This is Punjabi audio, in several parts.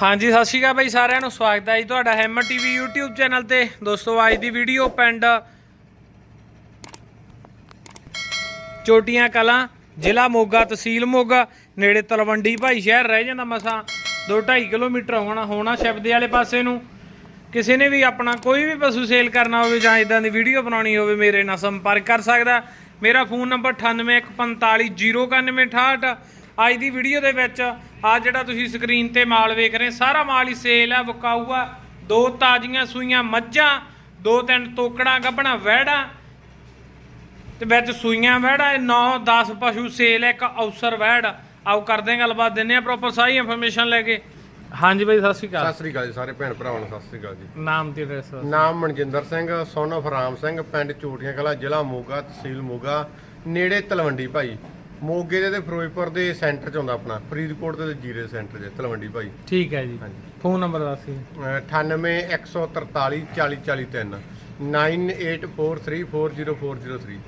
ਹਾਂਜੀ, ਸਤਿ ਸ਼੍ਰੀ ਅਕਾਲ ਬਾਈ ਸਾਰਿਆਂ ਨੂੰ। ਸਵਾਗਤ ਹੈ ਜੀ ਤੁਹਾਡਾ ਹੈਮਰ ਟੀਵੀ YouTube ਚੈਨਲ ਤੇ। ਦੋਸਤੋ, ਅੱਜ ਦੀ ਵੀਡੀਓ ਪਿੰਡ ਚੋਟੀਆਂ ਕਲਾਂ, ਜ਼ਿਲ੍ਹਾ ਮੋਗਾ, ਤਹਿਸੀਲ ਮੋਗਾ, ਨੇੜੇ ਤਲਵੰਡੀ ਭਾਈ ਸ਼ਹਿਰ ਰਹਿ ਜਾਂਦਾ ਮਸਾਂ। 2.5 ਕਿਲੋਮੀਟਰ ਹੋਣਾ ਹੋਣਾ ਸ਼ਬਦੇ ਵਾਲੇ ਪਾਸੇ ਨੂੰ। ਕਿਸੇ ਨੇ ਵੀ ਆਪਣਾ ਕੋਈ ਵੀ ਪਸ਼ੂ ਸੇਲ ਕਰਨਾ ਹੋਵੇ ਜਾਂ ਇਦਾਂ ਦੀ ਵੀਡੀਓ ਬਣਾਉਣੀ ਹੋਵੇ, ਮੇਰੇ ਨਾਲ ਸੰਪਰਕ ਕਰ ਸਕਦਾ। ਮੇਰਾ ਫੋਨ ਨੰਬਰ 9815409968 ਅੱਜ ਦੀ ਵੀਡੀਓ ਦੇ ਵਿੱਚ ਆ ਜਿਹੜਾ ਤੁਸੀਂ ਸਕਰੀਨ ਤੇ ਮਾਲ ਵੇਖ ਰਹੇ ਸਾਰਾ ਮਾਲ ਹੀ ਸੇਲ ਹੈ ਵਿਕਾਊ ਆ। ਦੋ ਤਾਜ਼ੀਆਂ ਸੂਈਆਂ ਮੱਝਾਂ ਦੋ ਤਿੰਨ ਤੋਕੜਾਂ ਗੱਭਣਾ ਵਹਿੜਾਂ ਤੇ ਵਿੱਚ ਸੂਈਆਂ ਵਹਿੜਾ 9 10 ਪਸ਼ੂ ਸੇਲ ਇੱਕ ਅਵਸਰ ਵਹਿੜ। ਆਓ ਕਰਦੇ ਹਾਂ ਗੱਲਬਾਤ ਦਿੰਨੇ ਆ ਪ੍ਰੋਪਰ ਸਾਰੀ ਇਨਫੋਰਮੇਸ਼ਨ ਲੈ ਕੇ। ਹਾਂਜੀ ਬਾਈ ਸਤਿ ਸ਼੍ਰੀ ਅਕਾਲ। ਸਤਿ ਸ੍ਰੀ ਅਕਾਲ ਜੀ ਸਾਰੇ ਭੈਣ ਭਰਾਵਾਂ ਨੂੰ ਸਤਿ ਸ੍ਰੀ ਅਕਾਲ ਜੀ। ਨਾਮ ਤੇ ਐਡਰੈਸ ਨਾਮ ਮਨਜਿੰਦਰ ਸਿੰਘ son of ਰਾਮ ਸਿੰਘ ਪਿੰਡ ਚੋਟੀਆਂ ਕਲਾ ਜ਼ਿਲ੍ਹਾ ਮੋਗਾ ਤਹਿਸੀਲ ਮੋਗਾ ਨੇੜੇ ਤਲਵੰਡੀ ਭਾਈ। ਮੋਗੇ ਦੇ ਤੇ ਫਿਰੋਜ਼ਪੁਰ ਦੇ ਸੈਂਟਰ ਚ ਆਉਂਦਾ ਆਪਣਾ ਫਰੀਦਕੋਟ ਦੇ ਜੀਰੇ ਸੈਂਟਰ 'ਚ ਤਲਵੰਡੀ ਭਾਈ। ਠੀਕ ਹੈ ਜੀ। ਫੋਨ ਨੰਬਰ ਦੱਸ ਜੀ 98 143 4043 9843404003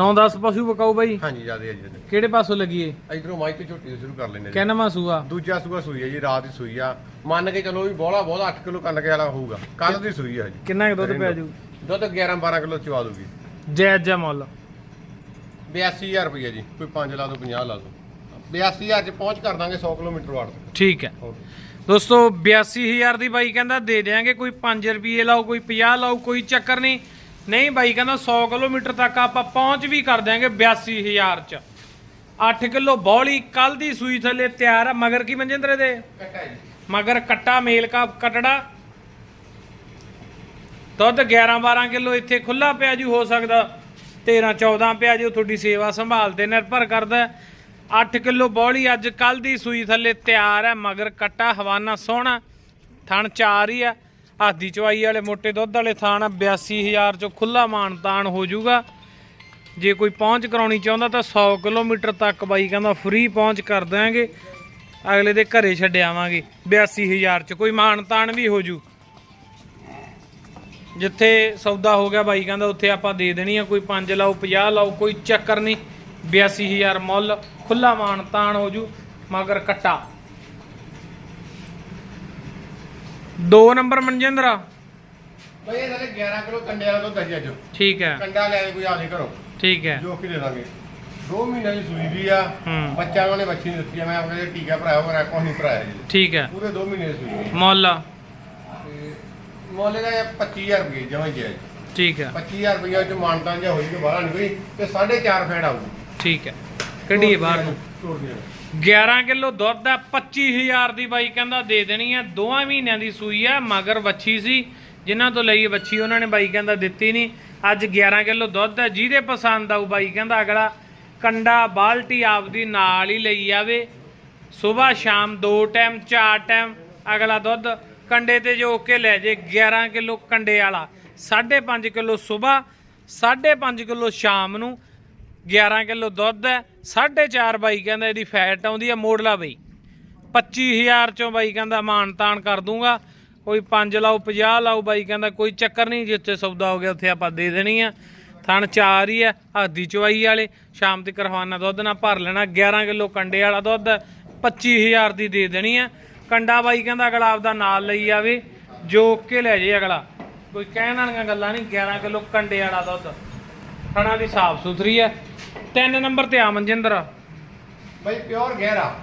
9-10 ਪਸ਼ੂ ਵਿਕਾਊ ਬਾਈ। ਹਾਂਜੀ ਜ਼ਿਆਦਾ ਹੈ ਜੀ ਕਿਹੜੇ ਪਾਸੋਂ ਲੱਗੀਏ ਇਧਰੋਂ ਮਾਈ ਤੇ ਝੋਟੀ ਤੋਂ ਸ਼ੁਰੂ ਕਰ ਲੈਂਦੇ ਜੀ। ਕਿੰਨਵਾਂ ਸੂਆ? ਦੂਜਾ ਸੂਆ ਸੂਈ ਹੈ ਜੀ ਰਾਤ ਦੀ ਸੂਈ ਆ। ਮੰਨ ਕੇ ਚਲੋ ਵੀ ਬੋਲਾ ਬੋਲਾ 8 ਕਿਲੋ ਕੰਨ ਕੇ ਵਾਲਾ ਹੋਊਗਾ। ਕੱਲ ਦੀ ਸੂਈ ਆ ਜੀ। ਕਿੰਨਾ ਦੁੱਧ ਪਿਆ ਜੂ? ਦੁੱਧ 11 12 ਕਿਲੋ ਚਵਾ ਦੂਗੀ ਜੈ ਜੈ ਮੁੱਲ। 82000 ਰੁਪਏ ਜੀ ਕੋਈ 5 ਲਾ ਦੋ 50 ਲਾ ਦੋ। 82000 ਚ ਪਹੁੰਚ ਕਰ ਦਾਂਗੇ 100 ਕਿਲੋਮੀਟਰ ਵਾਟ ਤੱਕ। ਠੀਕ ਹੈ। ਦੋਸਤੋ 82000 ਦੀ ਬਾਈ ਕਹਿੰਦਾ ਦੇ ਦੇਾਂਗੇ ਕੋਈ 5 ਰੁਪਏ ਲਾਓ ਕੋਈ 50 ਲਾਓ ਕੋਈ ਚੱਕਰ ਨਹੀਂ। ਨਹੀਂ ਬਾਈ ਕਹਿੰਦਾ 100 ਕਿਲੋਮੀਟਰ ਤੱਕ ਆਪਾਂ ਪਹੁੰਚ ਵੀ ਕਰ ਦਿਆਂਗੇ 82000 ਚ। 8 ਕਿਲੋ ਬੌਲੀ ਕੱਲ ਦੀ ਸੂਈ ਥੱਲੇ ਤਿਆਰ ਆ ਮਗਰ ਕੀ ਮਨਜਿੰਦਰ ਦੇ? ਜੀ। ਮਗਰ ਕੱਟਾ ਮੇਲ ਕਾ ਕਟੜਾ। ਦੁੱਧ 11 12 ਕਿਲੋ ਇੱਥੇ ਖੁੱਲਾ ਪਿਆ ਜੂ ਹੋ ਸਕਦਾ 13 14 ਪਿਆ ਜੂ ਤੁਹਾਡੀ ਸੇਵਾ ਸੰਭਾਲ ਤੇ ਨਿਰਭਰ ਕਰਦਾ ਹੈ। 8 ਕਿਲੋ ਬੌਲੀ ਅੱਜ ਕੱਲ ਦੀ ਸੂਈ ਥੱਲੇ ਤਿਆਰ ਹੈ ਮਗਰ ਕੱਟਾ ਹਵਾਨਾ ਸੋਹਣਾ ਥਣ ਚਾਰ ਹੀ ਆ। ਹਾਦੀ ਚਵਾਈ ਵਾਲੇ ਮੋਟੇ ਦੁੱਧ ਵਾਲੇ ਥਾਣ ਆ, 82000 ਚੋਂ ਖੁੱਲਾ ਮਾਨ ਤਾਣ ਹੋ ਜਾਊਗਾ। ਜੇ ਕੋਈ ਪਹੁੰਚ ਕਰਾਉਣੀ ਚਾਹੁੰਦਾ ਤਾਂ 100 ਕਿਲੋਮੀਟਰ ਤੱਕ ਬਾਈ ਕਹਿੰਦਾ ਫ੍ਰੀ ਪਹੁੰਚ ਕਰ ਦਾਂਗੇ ਅਗਲੇ ਦੇ ਘਰੇ ਛੱਡ ਆਵਾਂਗੇ। 82000 ਚ ਕੋਈ ਮਾਨ ਤਾਣ ਵੀ ਹੋ ਜੂ। ਜਿੱਥੇ ਸੌਦਾ ਹੋ ਗਿਆ ਬਾਈ ਕਹਿੰਦਾ ਉੱਥੇ ਆਪਾਂ ਦੇ ਦੇਣੀ ਆ ਕੋਈ 5 ਲਾਓ 50 ਲਾਓ ਕੋਈ ਚੱਕਰ ਨਹੀਂ। 82000 ਮੁੱਲ ਖੁੱਲਾ ਮਾਨ ਤਾਨ ਹੋ ਜੂ ਮਗਰ ਕੱਟਾ। ਦੋ ਨੰਬਰ ਮਨਜਿੰਦਰਾ। ਬਈ ਇਹ ਸਾਰੇ 11 ਕਿਲੋ ਕੰਡੇ ਵਾਲਾ ਦੁੱਧ ਹੈ ਜੋ ਠੀਕ ਹੈ। ਕੰਡਾ ਲੈ ਕੋਈ ਆ ਨਹੀਂ ਕਰੋ ਠੀਕ ਹੈ। ਜੋ ਕਿ ਦੇ ਦਾਂਗੇ। 2 ਮਹੀਨੇ ਦੀ ਸੂਈ ਵੀ ਆ। ਬੱਚਾ ਉਹਨਾਂ ਬੱਚੀ ਦਿੱਤੀ ਆ। ਮੈਂ ਆਪਣੇ ਟੀਕਾ ਭਰਾਇਆ ਹੋਇਆ ਕੋਈ ਨਹੀਂ ਭਰਾਇਆ ਠੀਕ ਹੈ। ਪੂਰੇ 2 ਮਹੀਨੇ ਦੀ ਸੂਈ। ਮੁੱਲ। ਮੁੱਲ ਦਾ ਇਹ 25000 ਰੁਪਏ ਜਮਾ ਜੀ। ਠੀਕ ਹੈ। 25000 ਰੁਪਏ ਚ ਮਾਨਤਾਂ ਜਾਂ ਹੋਈ ਤੇ ਬਾਹਰ ਨਹੀਂ ਕੋਈ ਤੇ 4.5 ਫੈਂਡ ਆਊ ਠੀਕ ਹੈ। ਕੱਢੀਏ ਬਾਹਰ ਨੂੰ। ਤੋੜ ਦਿਓ 11 ਕਿਲੋ ਦੁੱਧ ਆ 25000 ਦੀ ਬਾਈ ਕਹਿੰਦਾ ਦੇ ਦੇਣੀ ਆ ਦੋਵਾਂ ਮਹੀਨਿਆਂ ਦੀ ਸੂਈ ਆ ਮਗਰ ਵੱਛੀ ਸੀ। ਜਿਨ੍ਹਾਂ ਤੋਂ ਲਈ ਵੱਛੀ ਉਹਨਾਂ ਨੇ ਬਾਈ ਕਹਿੰਦਾ ਦਿੱਤੀ ਨਹੀਂ। ਅੱਜ 11 ਕਿਲੋ ਦੁੱਧ ਆ ਜਿਹਦੇ ਪਸੰਦ ਆਊ ਬਾਈ ਕਹਿੰਦਾ ਅਗਲਾ ਕੰਡਾ ਬਾਲਟੀ ਆਪਦੀ ਨਾਲ ਹੀ ਲਈ ਆਵੇ। ਸਵੇਰ ਸ਼ਾਮ ਦੋ ਟਾਈਮ ਚਾਰ ਟਾਈਮ ਅਗਲਾ ਦੁੱਧ ਕੰਡੇ ਤੇ ਜੋ ਕੇ ਲੈ ਜੇ 11 ਕਿਲੋ ਕੰਡੇ ਵਾਲਾ 5.5 ਕਿਲੋ ਸਵੇਰ 5.5 ਕਿਲੋ ਸ਼ਾਮ ਨੂੰ 11 ਕਿਲੋ ਦੁੱਧ ਹੈ 4.5 ਬਾਈ ਕਹਿੰਦਾ ਇਹਦੀ ਫੈਟ ਆਉਂਦੀ ਹੈ ਮੋੜਲਾ ਬਈ। 25000 ਚੋਂ ਬਾਈ ਕਹਿੰਦਾ ਮਾਨ ਤਾਨ ਕਰ ਦੂੰਗਾ ਕੋਈ 5 ਲਾਓ 50 ਲਾਓ ਬਾਈ ਕਹਿੰਦਾ ਕੋਈ ਚੱਕਰ ਨਹੀਂ ਜਿੱਥੇ ਸੌਦਾ ਹੋ ਗਿਆ ਉੱਥੇ ਆਪਾਂ ਦੇ ਦੇਣੀ ਆ। ਥਣ ਚਾਰ ਹੀ ਆ ਹਾਦੀ ਚਵਾਈ ਵਾਲੇ ਸ਼ਾਮ ਤੱਕ ਰਵਾਨਾ ਦੁੱਧ ਨਾਲ ਭਰ ਲੈਣਾ 11 ਕਿਲੋ ਕੰਡੇ ਵਾਲਾ ਦੁੱਧ ਹੈ, 25000 ਦੀ ਦੇ ਦੇਣੀ ਆ ਕੰਡਾ ਬਾਈ ਕਹਿੰਦਾ ਅਗਲਾ ਆਪਦਾ ਨਾਲ ਲਈ ਆਵੇ ਜੋ ਕੇ ਲੈ ਜੇ ਅਗਲਾ। ਕੋਈ ਕਹਿਣ ਵਾਲੀਆਂ ਗੱਲਾਂ ਨਹੀਂ 11 ਕਿਲੋ ਕੰਡੇ ਵਾਲਾ ਦੁੱਧ। ਥਣਾ ਦੀ ਸਾਫ਼ ਸੁਥਰੀ ਹੈ। ਤਿੰਨ ਨੰਬਰ ਤੇ ਆ ਮਨਜਿੰਦਰ। ਬਈ ਪਿਓਰ ਗਹਿਰਾ।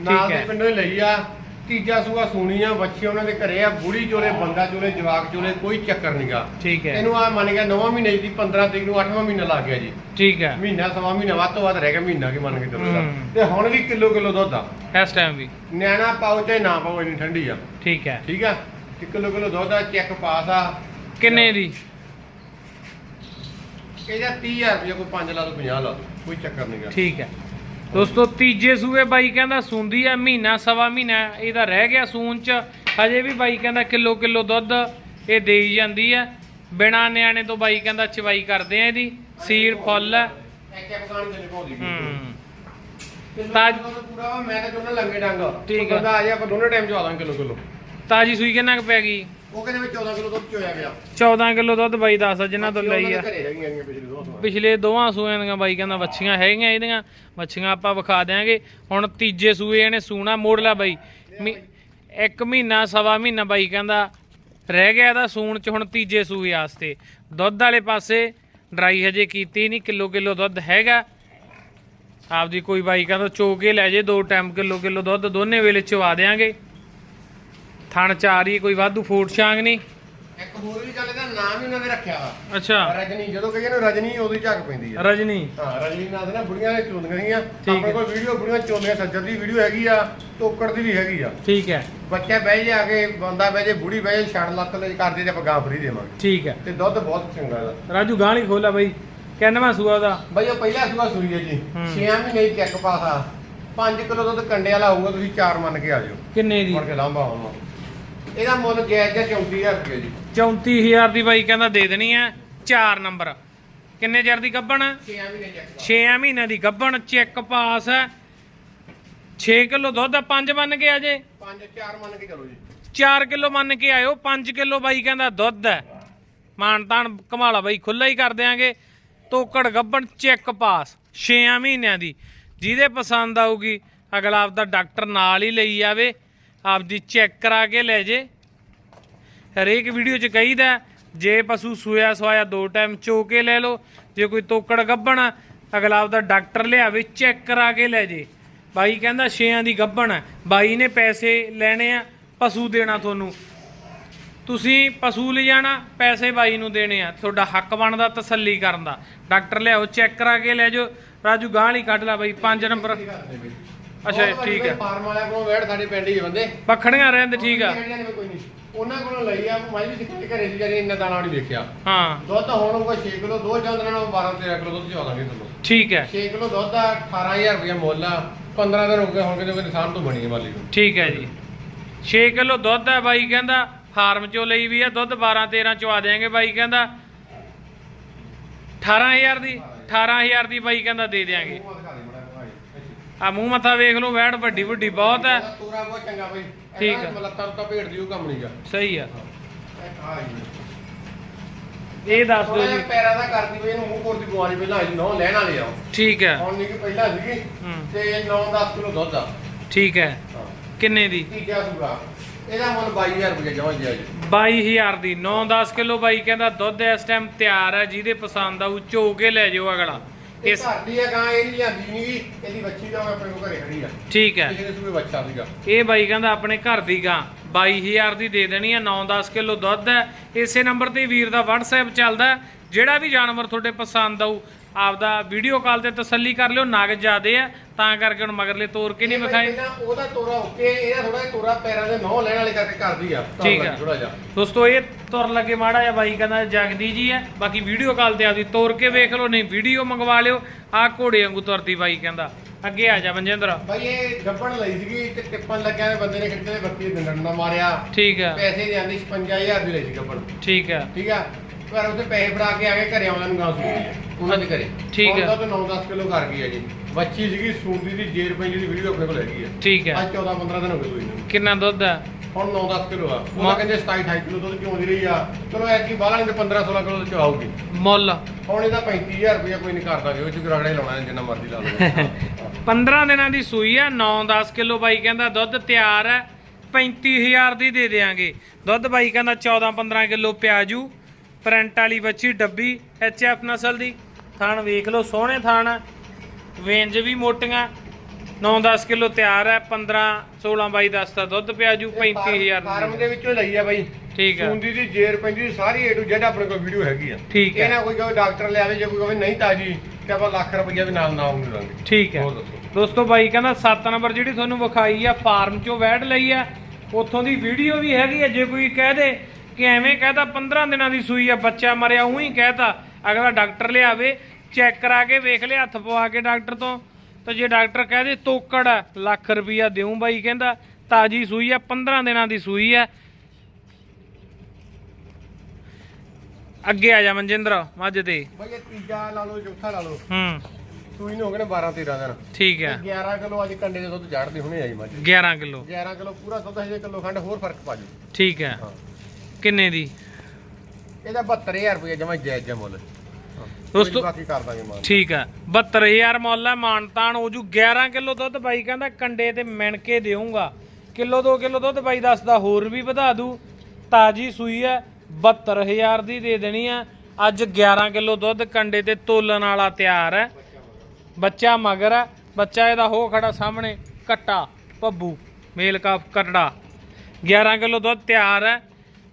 ਨਾਲ। ਦੇ ਪਿੰਡੋਂ ਲਈ ਆ। ਤੀਜਾ ਸੂਆ ਸੂਣੀ ਆ ਬੱਚੇ ਉਹਨਾਂ ਦੇ ਘਰੇ ਆ ਬੁੜੀ ਚੋਲੇ ਬੰਦਾ ਚੋਲੇ ਜਵਾਕ ਚੋਲੇ ਕੋਈ ਚੱਕਰ ਨਹੀਂਗਾ ਠੀਕ ਹੈ। ਇਹਨੂੰ ਆ ਮੰਨ ਗਿਆ 9ਵਾਂ ਮਹੀਨੇ ਦੀ 15 ਤਰੀਕ ਨੂੰ 8ਵਾਂ ਮਹੀਨਾ ਲੱਗ ਗਿਆ ਜੀ। ਠੀਕ ਹੈ। ਮਹੀਨਾ ਸਵਾ ਮਹੀਨਾ ਵੱਧ ਤੋਂ ਵੱਧ ਰਹਿ ਗਿਆ ਮਹੀਨਾ ਕੀ ਮੰਨ ਕੇ ਚੱਲੋ ਹੂੰ। ਤੇ ਹੁਣ ਵੀ ਕਿਲੋ ਕਿਲੋ ਦੁੱਧ ਆ। ਇਸ ਟਾਈਮ ਵੀ। ਨਿਆਣਾ ਪਾਓ ਚਾਹੇ ਨਾ ਪਾਓ ਇੰਨੀ ਠੰਡੀ ਆ। ਠੀਕ ਹੈ। ਠੀਕ ਆ? ਕਿ ਕਿਲੋ ਕਿਲੋ ਦੁੱਧ ਆ ਚੈੱਕ ਪਾਸ ਆ। ਕਿੰਨੇ ਦੀ? ਇਹਦਾ 30000 ਰੁਪਏ ਕੋਈ 5 ਲਾ ਦੋ 50 ਲਾ ਕੋਈ ਚੱਕਰ ਨਹੀਂਗਾ ਠੀਕ ਹੈ। ਦੋਸਤੋ ਤੀਜੇ ਸੂਏ ਬਾਈ ਕਹਿੰਦਾ ਸੁੰਦੀ ਆ ਮਹੀਨਾ ਸਵਾ ਮਹੀਨਾ ਇਹਦਾ ਰਹਿ ਗਿਆ ਸੂਨ ਚ। ਹਜੇ ਵੀ ਬਾਈ ਕਹਿੰਦਾ ਕਿਲੋ ਕਿਲੋ ਦੁੱਧ ਇਹ ਦੇਈ ਜਾਂਦੀ ਆ। ਬਿਨਾ ਨਿਆਣੇ ਤੋਂ ਬਾਈ ਕਹਿੰਦਾ ਚਵਾਈ ਕਰਦੇ ਆ ਇਹਦੀ। ਸੀਰ ਫੁੱਲ ਕਾਣੀ ਤੇ ਪੂਰਾ ਮੈਂ ਤਾਂ ਦੋਨਾਂ ਲੰਗੇ ਡੰਗ। ਠੀਕ ਆ। ਆ ਜਾ ਆਪਾਂ ਦੋਨੇ ਟਾਈਮ ਚ ਆ ਕਿਲੋ ਕਿਲੋ। ਤਾਜੀ ਸੂਈ ਕਿੰਨਾ ਕੁ ਪੈ ਗਈ? ਉਹ ਕਹਿੰਦੇ ਵੀ 14 ਕਿਲੋ ਦੁੱਧ ਚੋਇਆ ਗਿਆ। 14 ਕਿਲੋ ਦੁੱਧ ਬਾਈ ਦੱਸ ਜਿਨ੍ਹਾਂ ਤੋਂ ਲਈ ਆ। ਘਰੇ ਪਿਛਲੇ ਦੋ ਸੌ ਪਿਛਲੇ ਦੋਵਾਂ ਸੂਆਂ ਦੀਆਂ ਬਾਈ ਕਹਿੰਦਾ ਵੱਛੀਆਂ ਹੈਗੀਆਂ ਇਹਦੀਆਂ ਵੱਛੀਆਂ ਆਪਾਂ ਵਿਖਾ ਦਿਆਂਗੇ। ਹੁਣ ਤੀਜੇ ਸੂਏ ਇਹਨੇ ਸੂਣਾ ਮੋੜ ਲਿਆ ਬਾਈ ਇੱਕ ਮਹੀਨਾ ਸਵਾ ਮਹੀਨਾ ਬਾਈ ਕਹਿੰਦਾ ਰਹਿ ਗਿਆ ਇਹਦਾ ਸੂਣ ਚ ਹੁਣ ਤੀਜੇ ਸੂਏ ਵਾਸਤੇ। ਦੁੱਧ ਵਾਲੇ ਪਾਸੇ ਡਰਾਈ ਹਜੇ ਕੀਤੀ ਨਹੀਂ ਕਿਲੋ ਕਿਲੋ ਦੁੱਧ ਹੈਗਾ। ਆਪਦੀ ਕੋਈ ਬਾਈ ਕਹਿੰਦਾ ਚੋ ਕੇ ਲੈ ਜੇ ਦੋ ਟਾਈਮ ਕਿਲੋ ਕਿਲੋ ਦੁੱਧ ਦੋਨੇ ਵੇਲੇ ਚਵਾ ਦਿਆਂਗੇ। ਥਣ ਚਾਰੀ ਕੋਈ ਵਾਧੂ ਫੂਟ ਛਾਂਗ ਨਹੀਂ? ਇੱਕ ਹੋਰ ਵੀ ਗੱਲ ਦਾ ਨਾਮ ਹੀ ਉਹਨਾਂ ਨੇ ਰੱਖਿਆ ਵਾ। ਅੱਛਾ। ਰਜਨੀ ਜਦੋਂ ਕਹੀਏ ਨਾ ਰਜਨੀ ਉਦੋਂ ਹੀ ਝੱਕ ਪੈਂਦੀ ਆ। ਰਜਨੀ? ਹਾਂ ਰਜਨੀ ਨਾਂ ਦੇ ਨਾ ਬੁੜੀਆਂ ਨੇ ਚੋਂਦੀਆਂ ਸੀਗੀਆਂ। ਆਪਣੇ। ਕੋਲ ਵੀਡੀਓ ਬੁੜੀਆਂ ਚੋਂਦੀਆਂ ਸੱਜਰ ਦੀ ਵੀਡੀਓ ਹੈਗੀ ਆ ਟੋਕੜ ਦੀ ਵੀ ਹੈਗੀ ਆ। ਠੀਕ ਹੈ। ਬੱਚਾ ਬਹਿ ਜਾ ਕੇ ਬੰਦਾ ਬਹਿ ਜੇ ਬੁੜੀ ਬਹਿ ਜੇ ਛੜ ਲੱਤ ਲੈ ਕਰਦੇ ਤੇ ਆਪਾਂ ਗਾਂ ਫਰੀ ਦੇਵਾਂਗੇ। ਠੀਕ ਹੈ। ਤੇ ਦੁੱਧ ਬਹੁਤ ਚੰਗਾ ਇਹਦਾ। ਰਾਜੂ ਗਾਲੀ ਖੋਲਾ ਬਾਈ। ਕਿੰਨਵਾਂ ਸੂਆ ਦਾ ਬਈ ਉਹ ਪਹਿਲਾ ਸੂਆ ਸੂਈ ਹੈ ਜੀ। ਹੂੰ। 6 ਮਹੀਨੇ ਦੀ ਚੈੱਕ ਪਾਸਾ 5 ਕਿਲੋ ਦੁੱਧ ਕੰਡੇ ਵਾਲਾ ਹੋਊਗਾ ਤੁਸੀਂ 4 ਮੰਨ ਕੇ ਆ ਜਾਓ ਕਿੰਨੇ ਦੀ? ਮੁੜ ਕੇ ਲਾਂਭਾ ਆਉਣਾ ਇਹਦਾ ਮੁੱਲ ਜਾਇਜ਼ ਜਿਹਾ 34000 ਰੁਪਏ ਜੀ। 34000 ਦੀ ਬਾਈ ਕਹਿੰਦਾ ਦੇ ਦੇਣੀ ਆ 4 ਨੰਬਰ। ਕਿੰਨੇ ਚਿਰ ਦੀ ਗੱਬਣ? 6 ਮਹੀਨੇ ਚੈੱਕ 6 ਮਹੀਨਿਆਂ ਦੀ ਗੱਬਣ ਚੈੱਕ ਪਾਸ ਹੈ। 6 ਕਿਲੋ ਦੁੱਧ ਆ 5 ਮੰਨ ਕੇ ਆ ਜੇ। 5 4 ਮੰਨ ਕੇ ਚਲੋ ਜੀ। 4 ਕਿਲੋ ਮੰਨ ਕੇ ਆਇਓ 5 ਕਿਲੋ ਬਾਈ ਕਹਿੰਦਾ ਦੁੱਧ ਹੈ। ਮਾਨ ਤਾਨ ਕਮਾਲਾ ਬਾਈ ਖੁੱਲਾ ਹੀ ਕਰ ਦਿਆਂਗੇ। ਤੋਕੜ ਗੱਬਣ ਚੈੱਕ ਪਾਸ 6 ਮਹੀਨਿਆਂ ਦੀ। ਜਿਹਦੇ ਪਸੰਦ ਆਊਗੀ ਅਗਲਾ ਆਪਦਾ ਡਾਕਟਰ ਨਾਲ ਹੀ ਲਈ ਆਵੇ। ਆਪਦੀ ਚੈੱਕ ਕਰਾ ਕੇ ਲੈ ਜੇ। ਹਰੇਕ ਵੀਡੀਓ 'ਚ ਕਹੀਦਾ, ਜੇ ਪਸ਼ੂ ਸੂਇਆ ਸਵਾਇਆ ਦੋ ਟਾਈਮ ਚੋ ਕੇ ਲੈ ਲਓ, ਜੇ ਕੋਈ ਤੋਕੜ ਗੱਭਣ ਅਗਲਾ ਆਪਦਾ ਡਾਕਟਰ ਲਿਆਵੇ, ਚੈੱਕ ਕਰਾ ਕੇ ਲੈ ਜੇ। ਬਾਈ ਕਹਿੰਦਾ ਛੇਆਂ ਦੀ ਗੱਭਣ ਹੈ ਬਾਈ ਨੇ ਪੈਸੇ ਲੈਣੇ ਆ, ਪਸ਼ੂ ਦੇਣਾ ਤੁਹਾਨੂੰ। ਤੁਸੀਂ ਪਸ਼ੂ ਲੈ ਜਾਣਾ, ਪੈਸੇ ਬਾਈ ਨੂੰ ਦੇਣੇ ਆ। ਤੁਹਾਡਾ ਹੱਕ ਬਣਦਾ ਤਸੱਲੀ ਕਰਨ ਦਾ। ਡਾਕਟਰ ਲਿਆਓ, ਚੈੱਕ ਕਰਾ ਕੇ ਲੈ ਜਾਓ। ਰਾਜੂ ਗਾਂਹ ਹੀ ਕੱਢ ਲੈ ਬਾਈ 5 ਨੰਬਰ ਅੱਛਾ, ਠੀਕ ਹੈ। ਫਾਰਮ ਵਾਲਿਆਂ ਕੋਲੋਂ ਵੇੜ ਸਾਡੇ ਪਿੰਡ ਹੀ ਬੰਦੇ। ਪਖੜੀਆਂ ਰਹਿੰਦੇ ਠੀਕ ਆ। ਕੋਈ ਨਹੀਂ। ਉਹਨਾਂ ਕੋਲੋਂ ਲਈ ਆ ਮੈਂ ਵੀ ਸਿੱਖੇ ਘਰੇ ਸੀ ਜਾਨੀ ਇੰਨਾ ਦਾਣਾ ਨਹੀਂ ਵੇਖਿਆ। ਹਾਂ। ਦੁੱਧ ਹੁਣ ਹੋਊਗਾ 6 ਕਿਲੋ ਦੋ ਚੰਦਰਾਂ ਨਾਲ 12 13 ਕਿਲੋ ਦੁੱਧ ਚਵਾ ਦਾਂਗੇ ਤੁਹਾਨੂੰ। ਠੀਕ ਹੈ। 6 ਕਿਲੋ ਦੁੱਧ ਆ 18000 ਰੁਪਏ ਮੁੱਲ ਆ। 15 ਦਿਨ ਹੋ ਗਏ ਹੁਣ ਕਿਤੇ ਨਿਸ਼ਾਨ ਤੋਂ ਬਣੀ ਹੈ ਮਾਲੀ ਨੂੰ। ਠੀਕ ਹੈ ਜੀ। 6 ਕਿਲੋ ਦੁੱਧ ਹੈ ਬਾਈ ਕਹਿੰਦਾ ਫਾਰਮ ਚੋਂ ਲਈ ਵੀ ਆ ਦੁੱਧ 12 13 ਚਵਾ ਦੇਾਂਗੇ ਬਾਈ ਕਹਿੰਦਾ। 18000 ਦੀ 18000 ਦੀ ਬਾਈ ਕਹਿੰਦਾ ਦੇ ਦੇਾਂਗੇ ਆ ਮੂੰਹ ਮੱਥਾ ਵੇਖ ਲਓ ਵੈੜ ਵੱਡੀ ਵੱਡੀ ਬਹੁਤ ਹੈ। ਤੋਰਾ ਬਹੁਤ ਚੰਗਾ ਬਈ ਠੀਕ ਆ। ਮਲੱਤਾਂ ਤਾਂ ਭੇੜ ਦਿਓ ਕੰਮ ਨਹੀਂਗਾ ਸਹੀ ਆ। ਇਹ ਦੱਸ ਦਿਓ ਜੀ। ਪੈਰਾਂ ਦਾ ਕਰਦੀ ਬਈ ਇਹਨੂੰ ਮੂੰਹ ਕੋਰ ਦੀ ਬਿਮਾਰੀ ਪਹਿਲਾਂ ਆਈ ਨੌ ਲੈਣ ਵਾਲੇ ਆ ਠੀਕ ਹੈ। ਹੁਣ ਨਹੀਂ ਕਿ ਪਹਿਲਾਂ ਸੀਗੀ ਹੂੰ। ਤੇ 9-10 ਕਿਲੋ ਦੁੱਧ ਆ। ਠੀਕ ਹੈ। ਹਾਂ। ਕਿੰਨੇ ਦੀ? ਤੀਜਾ ਸੂਰਾ ਇਹਦਾ ਮੁੱਲ 22000 ਰੁਪਏ ਜਮਾ ਜੀ। ਅੱਜ 22000 ਦੀ। 9-10 ਕਿਲੋ ਬਾਈ ਕਹਿੰਦਾ ਦੁੱਧ ਇਸ ਟਾਈਮ ਤਿਆਰ ਹੈ ਜਿਹਦੇ ਪਸੰਦ ਆਊ ਕੇ ਲੈ ਜਾਓ ਅਗਲਾ। ਇਹ ਇਸ ਘਰ ਦੀ ਆ ਗਾਂ ਇਹ ਨਹੀਂ ਲਿਆਂਦੀ ਨਹੀਂ ਇਹਦੀ ਬੱਚੀ ਦਾ ਆਪਣੇ ਕੋਲ ਘਰੇ ਖੜੀ ਆ। ਠੀਕ ਹੈ। ਕਿਸੇ ਸੂਏ ਬੱਚਾ ਸੀਗਾ। ਇਹ ਬਾਈ ਕਹਿੰਦਾ ਆਪਣੇ ਘਰ ਦੀ ਗਾਂ। 22000 ਦੀ ਦੇ ਦੇਣੀ ਹੈ 9-10 ਕਿਲੋ ਦੁੱਧ ਹੈ। ਇਸੇ ਨੰਬਰ ਤੇ ਵੀਰ ਦਾ WhatsApp ਚੱਲਦਾ ਹੈ। ਜਿਹੜਾ ਵੀ ਜਾਨਵਰ ਤੁਹਾਡੇ ਪਸੰਦ ਆਊ ਆਪਦਾ ਵੀਡੀਓ ਕਾਲ ਤੇ ਤਸੱਲੀ ਕਰ ਲਿਓ ਨਗ ਜ਼ਿਆਦੇ ਆ ਤਾਂ ਕਰਕੇ ਹੁਣ ਮਗਰਲੇ ਤੋਰ ਕੇ ਨਹੀਂ ਵਿਖਾਏ। ਉਹਦਾ ਤੋਰਾ ਓਕੇ ਇਹਦਾ ਥੋੜਾ ਜਿਹਾ ਤੋਰਾ ਪੈਰਾਂ ਦੇ ਨੌ ਲੈਣ ਵਾਲੇ ਕਰਕੇ ਕਰਦੀ ਆ ਠੀਕ ਆ। ਥੋੜਾ ਜਿਹਾ। ਦੋਸਤੋ ਇਹ ਤੁਰ ਲੱਗੇ ਮਾੜਾ ਜਿਹਾ ਬਾਈ ਕਹਿੰਦਾ ਜਗਦੀ ਜੀ ਹੈ ਬਾਕੀ ਵੀਡੀਓ ਕਾਲ ਤੇ ਆਪਦੀ ਤੋਰ ਕੇ ਵੇਖ ਲਓ ਨਹੀਂ ਵੀਡੀਓ ਮੰਗਵਾ ਲਿਓ। ਆ ਘੋੜੇ ਵਾਂਗੂ ਤੁਰਦੀ ਬਾਈ ਕਹਿੰਦਾ। ਅੱਗੇ ਆ ਜਾ ਮਨਜਿੰਦਰ। ਭਾਈ ਇਹ ਗੱਬਣ ਲਈ ਸੀਗੀ ਤੇ ਟਿੱਪਣ ਲੱਗਿਆ ਤੇ ਬੰਦੇ ਨੇ ਕਿੱਥੇ ਦੇ ਬੱਤੀ ਦੇ ਡੰਡਾ ਮਾਰਿਆ। ਠੀਕ ਹੈ ਪੈਸੇ ਦੇ ਆਂਦੇ 55000 ਦੀ ਲਈ ਸੀ ਗੱਬਣ ਠੀਕ ਹੈ ਠੀਕ ਆ। ਪਰ ਉਹਦੇ ਪੈਸੇ ਫੜਾ ਕੇ ਆ ਗਏ ਘਰੇ ਆਉਂਦੇ ਨੂੰ ਗਾਂ ਸੂਈ ਉਹਨਾਂ ਦੇ ਘਰੇ। ਠੀਕ ਆ। ਉਹਦਾ ਤਾਂ 9-10 ਕਿਲੋ ਕਰ ਗਈ ਹੈ ਜੀ। ਬੱਚੀ ਸੀਗੀ ਸੂੰਦੀ ਦੀ ਜੇਰ ਪੈਂਦੀ ਦੀ ਵੀਡੀਓ ਆਪਣੇ ਕੋਲ ਹੈਗੀ ਆ ਠੀਕ ਹੈ। ਅੱਜ 14-15 ਦਿਨ ਹੋ ਗਏ ਸੂਈ ਨੂੰ। ਕਿੰਨਾ ਦੁੱਧ ਹੈ? ਹੁਣ 9-10 ਕਿਲੋ ਆ। ਮਾ- ਉਹਦਾ ਕਹਿੰਦੇ 27-28 ਕਿਲੋ ਦੁੱਧ ਚੋਂਦੀ ਰਹੀ ਆ? ਚਲੋ ਐਤਕੀ ਬਾਹਲਾ ਨਹੀਂ ਤੇ 15-16 ਕਿਲੋ ਦੁੱਧ ਚਵਾਉਗੀ ਮੁੱਲ। ਹੁਣ ਇਹਦਾ 35000 ਰੁਪਇਆ ਕੋਈ ਨਹੀਂ ਕਰਦਾ ਉਹ ਚ ਰਗੜੇ ਲਾਉਣਾ ਜਿੰਨਾ ਮਰਜ਼ੀ ਲਾ ਲਓ। 15 ਦਿਨਾਂ ਦੀ ਸੂਈ ਹੈ 9-10 ਕਿਲੋ ਬਾਈ ਕਹਿੰਦਾ ਦੁੱਧ ਤਿਆਰ ਹੈ 35000 ਦੀ ਦੇ ਦੇਾਂਗੇ ਦੁੱਧ ਬਾਈ ਕਹਿੰਦਾ 14-15 ਕਿਲੋ ਪਿਆਜੂ ਪ੍ਰਿੰਟ ਵਾਲੀ ਬੱਚੀ ਡੱਬੀ ਐਚਐਫ ਨਸਲ ਦੀ। ਥਣ ਵੇਖ ਲਓ ਸੋਹਣੇ ਥਣ ਆ। ਵੇਂਜ ਵੀ ਮੋਟੀਆਂ। 9-10 ਕਿਲੋ ਤਿਆਰ ਹੈ 15 16 ਬਾਈ 10 ਦਾ ਦੁੱਧ ਪਿਆਜੂ 35000 ਫਾਰਮ ਦੀ। ਵਿੱਚੋਂ ਲਈ ਆ ਬਾਈ। ਠੀਕ ਹੈ ਸੂੰਦੀ ਦੀ ਜੇਰ ਪੈਂਦੀ ਸਾਰੀ ਏ ਟੂ ਜ਼ੈਡ ਆਪਣੇ ਕੋਲ ਵੀਡੀਓ ਹੈਗੀ ਆ। ਠੀਕ ਹੈ। ਇਹ ਨਾ ਕੋਈ ਕਹੇ ਡਾਕਟਰ ਲਿਆਵੇ ਜੇ ਕੋਈ ਕਹੇ ਨਹੀਂ ਤਾਜੀ ਤੇ ਆਪਾਂ ਲੱਖ ਰੁਪਈਆ ਵੀ ਨਾਲ ਨਾਮ ਦੇ ਦਾਂਗੇ। ਠੀਕ ਹੈ ਦੋਸਤੋ ਬਾਈ ਕਹਿੰਦਾ 7 ਨੰਬਰ ਜਿਹੜੀ ਤੁਹਾਨੂੰ ਵਿਖਾਈ ਆ ਫਾਰਮ ਚੋਂ ਵੈੜ ਲਈ ਆ। ਉੱਥੋਂ ਦੀ ਵੀਡੀਓ ਵੀ ਹੈਗੀ ਆ ਜੇ ਕੋਈ ਕਹਿ ਦੇ ਕਿ ਐਵੇਂ ਕਹਤਾ 15 ਦਿਨਾਂ ਦੀ ਸੂਈ ਆ ਬੱਚਾ ਮਰਿਆ ਉਹੀ ਕਹਿਤਾ। ਅਗਲਾ ਡਾਕਟਰ ਲਿਆਵੇ ਚੈੱਕ ਕਰਾ ਕੇ ਵੇਖ ਲਿਆ ਹੱਥ ਪਵਾ ਕੇ ਡਾਕਟਰ ਤੋਂ। ਤਾਂ ਜੇ ਡਾਕਟਰ ਕਹਿ ਦੇ ਤੋਕੜ ਆ, ਲੱਖ ਰੁਪਈਆ ਦਿਉ ਬਾਈ ਕਹਿੰਦਾ ਤਾਜੀ ਸੂਈ ਆ 15 ਦਿਨਾਂ ਦੀ ਸੂਈ ਆ। ਅੱਗੇ ਆ ਜਾ ਮਨਜਿੰਦਰ ਮੱਝ ਤੇ। ਬਾਈ ਇਹ ਤੀਜਾ ਲਾ ਲਓ ਚੌਥਾ ਲਾ ਲਓ। ਹੂੰ। ਸੂਈ ਨੂੰ ਹੋ ਗਏ ਨੇ 12 13 ਦਿਨ। ਠੀਕ ਹੈ 11 ਕਿਲੋ ਅੱਜ ਕੰਡੇ ਦੇ ਦੁੱਧ ਝਾੜਦੀ ਹੁਣੇ ਆਈ ਮੱਝ। 11 ਕਿਲੋ। 11 ਕਿਲੋ ਪੂਰਾ ਦੁੱਧ ਹਜੇ ਕਿਲੋ ਖੰਡ ਹੋਰ ਫ਼ਰਕ ਪਾ ਜੂ। ਠੀਕ ਹੈ ਹਾਂ। ਕਿੰਨੇ ਦੀ? ਇਹਦਾ 72000 ਰੁਪਏ ਜਮਾ ਜਾਇਜ਼ ਮੁੱਲ। ਦੋਸਤੋ ਬਾਕੀ ਕਰ ਦਾਂਗੇ ਮਾਨ ਠੀਕ ਹੈ 72000 ਮੁੱਲ ਹੈ ਮਾਨਤਾਨ ਹੋ ਜੂ। 11 ਕਿਲੋ ਦੁੱਧ ਬਾਈ ਕਹਿੰਦਾ ਕੰਡੇ ਤੇ ਮਿਣ ਕੇ ਦੇਊਂਗਾ। ਕਿਲੋ 2 ਕਿਲੋ ਦੁੱਧ ਬਾਈ ਦੱਸਦਾ ਹੋਰ ਵੀ ਵਧਾ ਦੂ। ਤਾਜੀ ਸੂਈ ਹੈ 72000 ਦੀ ਦੇ ਦੇਣੀ ਆ। ਅੱਜ 11 ਕਿਲੋ ਦੁੱਧ ਕੰਡੇ ਤੇ ਤੋਲਣ ਵਾਲਾ ਤਿਆਰ ਹੈ। ਬੱਚਾ ਮਗਰ ਹੈ ਬੱਚਾ ਇਹਦਾ ਹੋ ਖੜਾ ਸਾਹਮਣੇ ਕੱਟਾ ਪੱਬੂ ਮੇਲ ਕਾ ਕਟੜਾ 11 ਕਿਲੋ ਦੁੱਧ ਤਿਆਰ ਹੈ।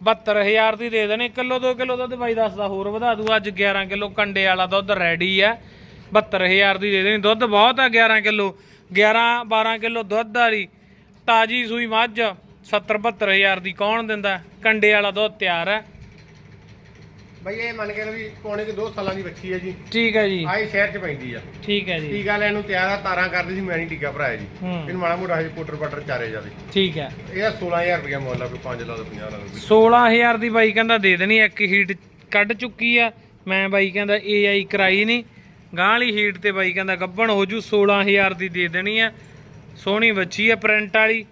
72000 ਦੀ ਦੇ ਦੇਣੀ, ਕਿਲੋ 2 ਕਿਲੋ ਦੁੱਧ ਬਾਈ ਦੱਸਦਾ ਹੋਰ ਵਧਾ ਦੂ, ਅੱਜ 11 ਕਿਲੋ ਕੰਡੇ ਵਾਲਾ ਦੁੱਧ ਰੈਡੀ ਹੈ 72000 ਦੀ ਦੇ ਦੇਣੀ, ਦੁੱਧ ਬਹੁਤ ਆ 11 ਕਿਲੋ 11 12 ਕਿਲੋ ਦੁੱਧ ਵਾਲੀ, ਤਾਜੀ ਸੂਈ ਮੱਝ 70 72000 ਦੀ ਕੌਣ ਦਿੰਦਾ, ਕੰਡੇ ਵਾਲਾ ਦੁੱਧ ਤਿਆਰ ਹੈ ਬਈ ਇਹ ਮੰਨ ਕੇ ਲਓ ਵੀ ਪੌਣੇ ਕਿ 2 ਸਾਲਾਂ ਦੀ ਬੱਚੀ ਹੈ ਜੀ। ਠੀਕ ਹੈ ਜੀ। ਆਈ ਸ਼ਹਿਰ ਚ ਪੈਂਦੀ ਆ। ਠੀਕ ਹੈ ਜੀ। ਟੀਕਾ ਲੈਣ ਨੂੰ ਤਿਆਰ ਆ ਤਾਰਾਂ ਕਰਦੀ ਸੀ ਮੈਂ ਨਹੀਂ ਟੀਕਾ ਭਰਾਇਆ ਜੀ। ਹੂੰ। ਇਹਨੂੰ ਮਾੜਾ ਮੋਟਾ ਹਜੇ ਪੁੱਟਰ ਪੱਟਰ ਚਾਰੇ ਜਾਵੇ ਠੀਕ ਹੈ। ਇਹਦਾ 16000 ਰੁਪਏ ਮੁੱਲ ਆ ਕੋਈ 5 ਲਾ ਦੋ 50 ਲਾ ਦੋ। 16000 ਦੀ ਬਾਈ ਕਹਿੰਦਾ ਦੇ ਦੇਣੀ ਇੱਕ ਹੀਟ ਕੱਢ ਚੁੱਕੀ ਆ। ਮੈਂ ਬਾਈ ਕਹਿੰਦਾ AI ਕਰਾਈ ਨਹੀਂ ਗਾਂ ਵਾਲੀ ਹੀਟ ਤੇ ਬਾਈ ਕਹਿੰਦਾ ਗੱਬਣ ਹੋ ਜੂ 16000 ਦੀ ਦੇ ਦੇਣੀ ਆ। ਸੋਹਣੀ ਬੱਚੀ ਆ ਪ੍ਰਿੰਟ ਵਾਲੀ।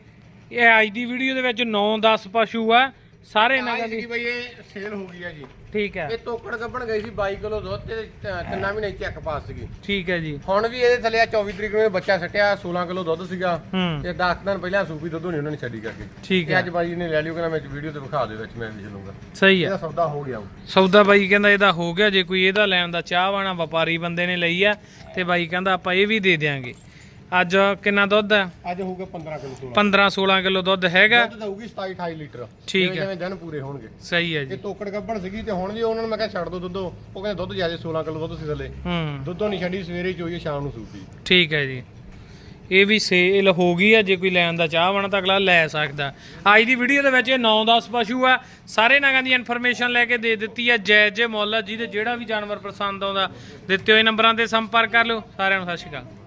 ਇਹ ਅੱਜ ਦੀ ਵੀਡੀਓ ਦੇ ਵਿੱਚ 9-10 ਪਸ਼ੂ ਆ। ਸਾਰੇ ਇਹਨਾਂ ਦੀ ਬਈ ਇਹ ਸੇਲ ਹੋ ਗਈ ਆ ਜੀ। ਠੀਕ ਹੈ। ਇਹ ਤੋਕੜ ਗੱਬਣ ਗਈ ਸੀ 22 ਕਿਲੋ ਦੁੱਧ ਤੇ ਤਿੰਨਾਂ ਮਹੀਨੇ ਚੈੱਕ ਪਾਸ ਸੀਗੀ। ਠੀਕ ਹੈ ਜੀ। ਹੁਣ ਵੀ ਇਹਦੇ ਥੱਲੇ ਆ 24 ਤਰੀਕ ਨੂੰ ਬੱਚਾ ਸੱਟਿਆ 16 ਕਿਲੋ ਦੁੱਧ ਸੀਗਾ। ਹੂੰ। ਤੇ 10 ਦਿਨ ਪਹਿਲਾਂ ਸੂਪੀ ਦੁੱਧ ਨਹੀਂ ਉਹਨਾਂ ਨੇ ਛੱਡੀ ਕਰਕੇ। ਠੀਕ ਹੈ। ਅੱਜ ਬਾਈ ਨੇ ਲੈ ਲਿਓ ਕਹਿੰਦਾ ਮੈਂ ਵੀਡੀਓ ਤੇ ਵਿਖਾ ਦੇ ਵਿੱਚ ਮੈਂ ਵੀ ਚਲੂੰਗਾ ਸਹੀ ਹੈ। ਇਹਦਾ ਸੌਦਾ ਹੋ ਗਿਆ ਸੌਦਾ ਬਾਈ ਕਹਿੰਦਾ ਇਹਦਾ ਹੋ ਗਿਆ ਜੇ ਕੋਈ ਇਹਦਾ ਲੈਣ ਦਾ ਚਾਹ ਵਾਣਾ ਵਪਾਰੀ ਬੰਦੇ ਨੇ ਲਈ ਆ ਤੇ ਬਾਈ ਕਹਿੰਦਾ ਆਪਾਂ ਇਹ ਵੀ ਦੇ ਦਿਆਂਗੇ। ਅੱਜ ਕਿੰਨਾ ਦੁੱਧ ਹੈ? ਅੱਜ ਹੋਊਗਾ 15 ਕਿਲੋ 16 15 16 ਕਿਲੋ ਦੁੱਧ ਹੈਗਾ। ਦੁੱਧ ਦਊਗੀ 27 28 ਲੀਟਰ। ਠੀਕ ਹੈ। ਜਿਵੇਂ ਦਿਨ ਪੂਰੇ ਹੋਣਗੇ। ਸਹੀ ਹੈ ਇਹ ਜੀ ਤੋਕੜ ਗੱਬਣ ਸੀਗੀ ਤੇ ਹੁਣ ਵੀ ਉਹਨਾਂ ਨੂੰ ਮੈਂ ਕਿਹਾ ਛੱਡ ਦੋ ਦੁੱਧ। ਉਹ ਕਹਿੰਦੇ ਦੁੱਧ ਜ਼ਿਆਦਾ 16 ਕਿਲੋ ਦੁੱਧ ਸੀ ਥੱਲੇ। ਹੂੰ। ਦੁੱਧੋਂ ਨਹੀਂ ਛੱਡੀ ਸਵੇਰੇ ਚੋਈ ਸ਼ਾਮ ਨੂੰ ਸੂਪੀ ਠੀਕ ਹੈ ਜੀ। ਇਹ ਵੀ ਸੇਲ ਹੋ ਗਈ ਆ ਜੇ ਕੋਈ ਲੈਣ ਦਾ ਚਾਹ ਬਣਾ ਤਾਂ ਅਗਲਾ ਲੈ ਸਕਦਾ। ਅੱਜ ਦੀ ਵੀਡੀਓ ਦੇ ਵਿੱਚ ਇਹ 9-10 ਪਸ਼ੂ ਆ। ਸਾਰੇ ਨਗਾਂ ਦੀ ਇਨਫੋਰਮੇਸ਼ਨ ਲੈ ਕੇ ਦੇ ਦਿੱਤੀ ਆ। ਜੈ ਜੈ ਮੁੱਲ ਆ ਜਿਹਦੇ ਜਿਹੜਾ ਵੀ ਜਾਨਵਰ ਪਸੰਦ ਆਉਂਦਾ ਦਿੱਤੇ ਹੋਏ ਨੰਬਰਾਂ ਤੇ ਸੰਪਰਕ ਕਰ ਲਿਓ। ਸਾਰਿਆਂ ਨੂੰ ਸਤਿ ਸ਼੍ਰੀ ਅਕਾਲ।